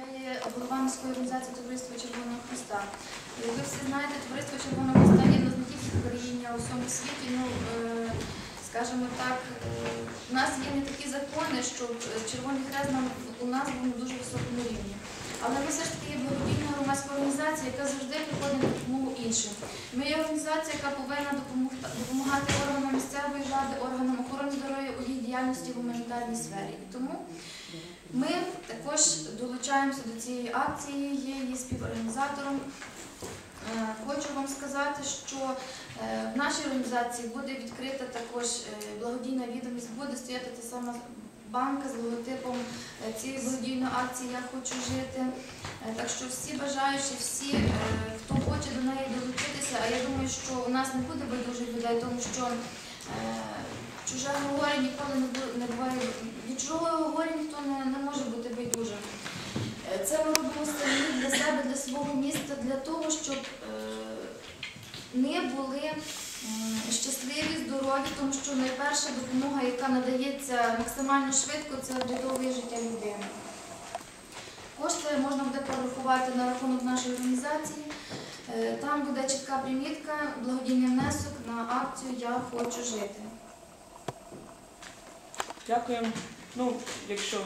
Я є голова міської організації Товариства Червоного Христа. Ви всі знаєте, Товариство Червоного Христа є не тільки в Україні, а у всьому світі. Ну, е, скажімо так, е, у нас є не такі закони, щоб е, Червоний Хрест нам у нас був на дуже високому рівні. Але ми все ж таки є благодійна громадська організація, яка завжди приходить на допомогу іншим. Ми є організація, яка повинна допомагати органам місцевої влади, органам охорони здоров'я у їх діяльності в гуманітарній сфері. Тому ми також долучаємося до цієї акції, є її співорганізатором. Е, Хочу вам сказати, що е, в нашій організації буде відкрита також е, благодійна відомість, буде стояти та сама банка з логотипом цієї благодійної акції Я хочу жити. Так що всі бажаючі, всі, хто хоче до неї долучитися, а я думаю, що у нас не буде байдужих людей, тому що чуже горе ніколи не буває. Від чужого горя ніхто не, Це самі для себе, для свого міста, для того, щоб е, ми були щасливі, здорові, тому що найперша допомога, яка надається максимально швидко, це врятовує життя людини. Кошти можна буде порахувати на рахунок нашої організації. Е, Там буде чітка примітка, благодійний внесок на акцію Я хочу жити. Дякуємо. Ну, якщо